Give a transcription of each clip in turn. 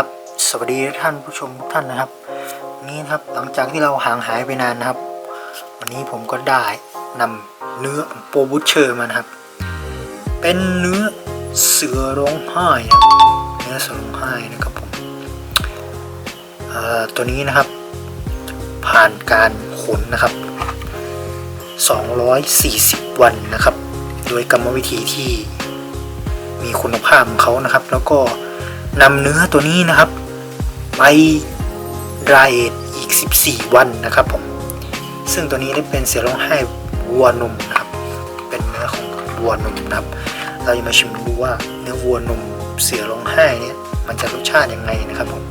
ครับสวัสดีท่านผู้ชมทุกท่านนะครับนนี้นะครับหลังจากที่เราห่างหายไปนานนะครับ วันนี้ผมก็ได้นำเนื้อโปรบูชเชอร์มานะครับ เป็นเนื้อเสือร้องไห้นะเนื้อเสือร้องไห้นะครับผมตัวนี้นะครับ ผ่านการขนนะครับ 240 วันนะครับ โดยกรรมวิธีที่มีคุณภาพของเขานะครับ แล้วก็ นำเนื้อตัวนี้นะครับ ไปดรายเอทอีก 14 วันนะครับผม ซึ่งตัวนี้ได้เป็นเสือร้องไห้วัวนมนะครับ เป็นเนื้อของวัวนมนะครับ เราจะมาชิมดูว่าเนื้อวัวนมเสือร้องไห้เนี่ยมันจะรสชาติยังไงนะครับผม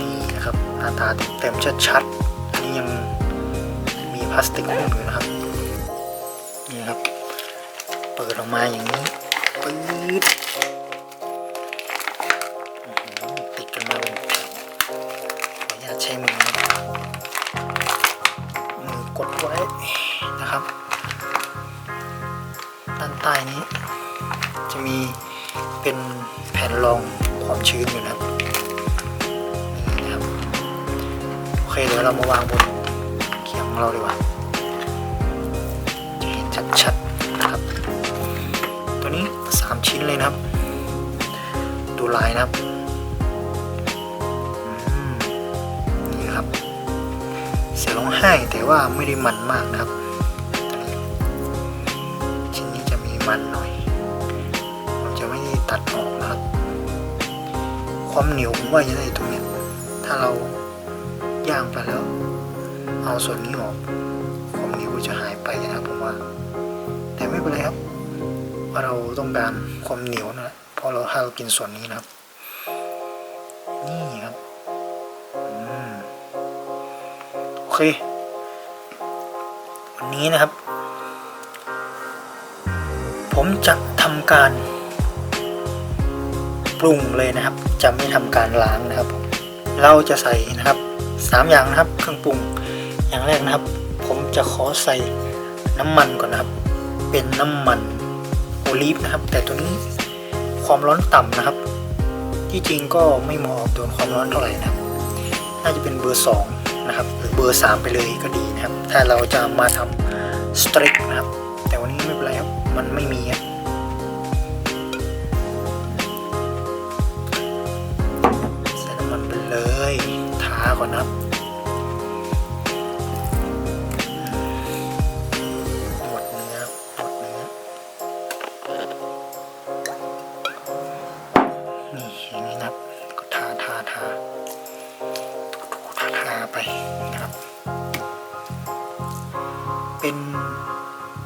นี่นะครับหน้าตาเต็มชัดๆอันนี้ยังมีพลาสติกหุ้มอยู่นะครับนี่ครับ เปิดออกมาอย่างนี้ปื๊ด นใต้นี้ จะมีเป็นแผ่นรองความชื้นอยู่นะครับนะครับโอเคเดี๋ยวเรามาวางบนเขียงของเราดีกว่าจะเห็นชัดๆนะครับ ตัวนี้สามชิ้นเลยนะครับ ดูลายนะครับนี่นะครับเสียงร้องไห้แต่ว่าไม่ได้มันมากนะครับ มันหน่อยผมจะไม่ตัดออกนะครับความเหนียวผมว่าจะได้ตรงนี้ถ้าเราย่างไปแล้ว เอาส่วนนี้ออกความเหนียวจะหายไปนะครับผมว่า แต่ไม่เป็นไรครับเราเราต้องการความเหนียวนะเพราะเราถ้าเรากินส่วนนี้นะครับ นี่ครับอโอเควันนี้นะครับ ผมจะทำการปรุงเลยนะครับ จะไม่ทำการล้างนะครับ เราจะใส่นะครับสามอย่างนะครับ เครื่องปรุงอย่างแรกนะครับ ผมจะขอใส่น้ำมันก่อนนะครับ เป็นน้ำมันโอลีฟนะครับ แต่ตัวนี้ความร้อนต่ำนะครับ ที่จริงก็ไม่เหมาะกับโดนความร้อนเท่าไหร่นะครับ น่าจะเป็นเบอร์สองนะครับหรือเบอร์สามไปเลยก็ดีนะครับ ถ้าเราจะมาทำสเต็กนะครับ แต่วันนี้ไม่เป็นไรครับ มันไม่มีครับใส่น้ำมันไปเลยทาก่อนนะครับ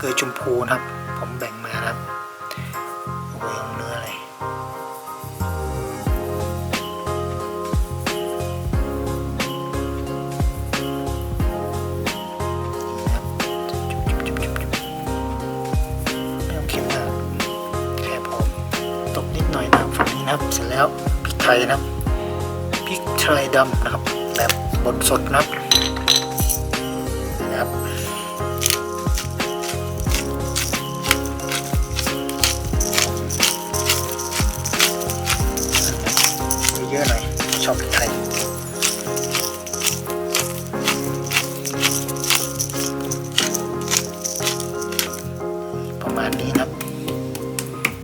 เกลือชมพูนะครับ ผมแบ่งมานะครับโอ้ยเอาเนื้อเลยนะครับจุ๊บจุ๊บจุ๊บจุ๊บจุ๊บไม่ต้องเค็มมากแค่พอตกนิดหน่อยนะฝั่งนี้นะเสร็จแล้วพริกไทยนะครับพริกไทยดำนะครับแบบบดสดนะครับนะครับ เยอะๆหน่อยชอบไทยประมาณนี้นะครับ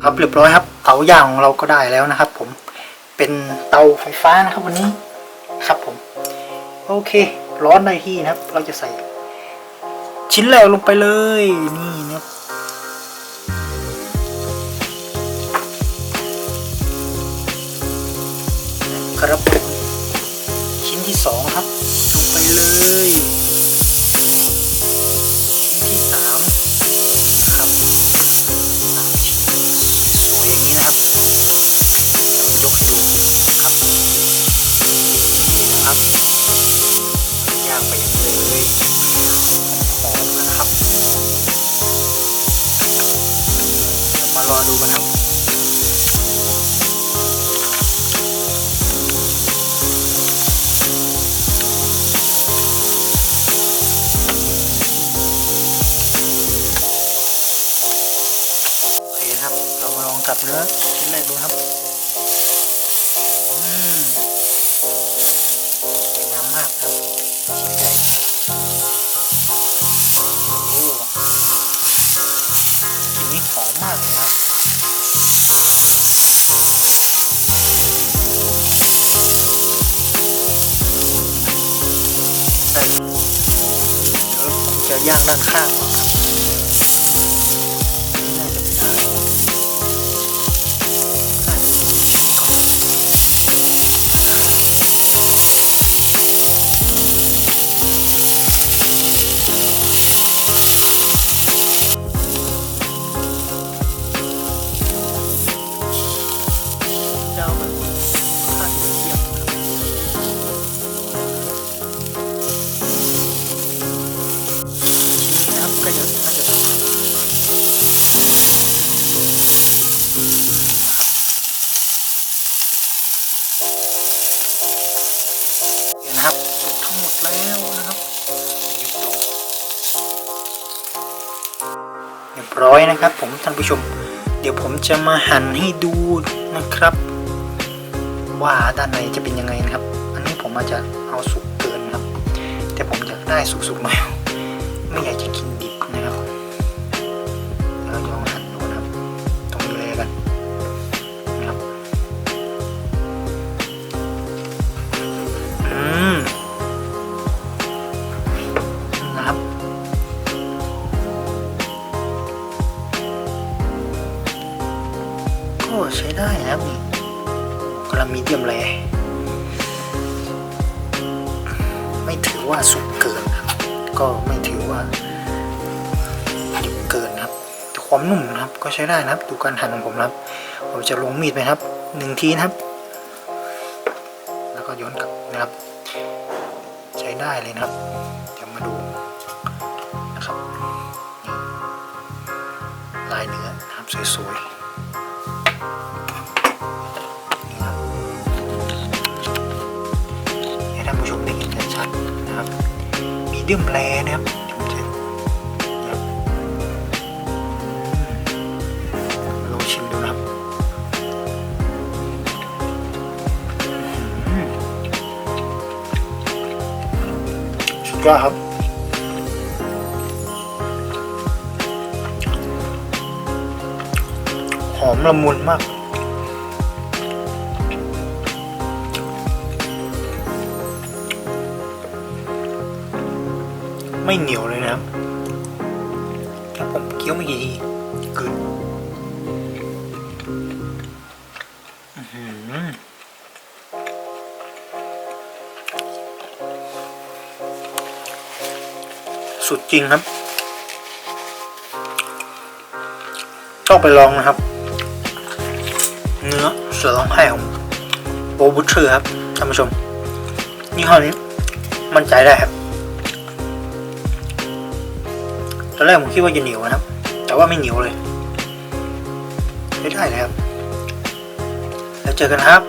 ครับเรียบร้อยครับเตาย่างของเราก็ได้แล้วนะครับ ผมเป็นเตาไฟฟ้านะครับวันนี้ครับผม โอเค ร้อนในที่นะครับ เราจะใส่ ชิ้นแรกลงไปเลยนี่นะครับ ครับผมชิ้นที่สองครับลงไปเลย ชิ้นที่สามครับสวยๆอย่างนี้นะครับเดี๋ยวผมยกให้ดูครับนี่นะครับย่างไปอย่างนี้เลยหอมๆนะครับเดี๋ยวมารอดูกันครับ สับเนื้อชิ้นแรกดูครับสวยงามมากครับ ชิ้นใหญ่โอ้กลิ่นนี้หอมมากเลยครับเดี๋ยวผมจะย่างด้านข้างก่อนครับ ก็จะน่าจะนะครับสุกทั้งหมดแล้วนะครับยุบลงเรียบร้อยนะครับ ผมท่านผู้ชม เดี๋ยวผมจะมาหั่นให้ดูนะครับ ว่าด้านในจะเป็นยังไงนะครับ อันนี้ผมอาจจะเอาสุกเกินครับ แต่ผมอยากได้สุกๆหน่อยไม่อยากจะกินดิบ ก็ใช้ได้นะครับนี่กำลังมีเดียมเลยไม่ถือว่าสุกเกินครับ ก็ไม่ถือว่าดิบเกินครับแต่ความนุ่มนะครับ ก็ใช้ได้นะครับ ดูการหั่นของผมครับ ผมจะลงมีดไปครับหนึ่งทีนะครับ แล้วก็ย้อนกลับนะครับ ใช้ได้เลยนะครับเดี๋ยวมาดูนะครับลายเนื้อนะครับสวยๆ เดียมแรนะครับผมจะนะครับลองชิมดูนะครับสุดยอดครับหอมละมุนมาก ไม่เหนียวเลยนะครับถ้าผมเคี้ยวไม่กี่ทีกลือสุดจริงครับ ต้องไปลองนะครับ เนื้อเสือร้องไห้ของโบบูเชอร์ครับท่านผู้ชมยี่ห้อนี้ มั่นใจได้ครับ ตอนแรกผมคิดว่าจะเหนียวนะครับ แต่ว่าไม่เหนียวเลยไม่ได้เลยครับ แล้วเจอกันครับ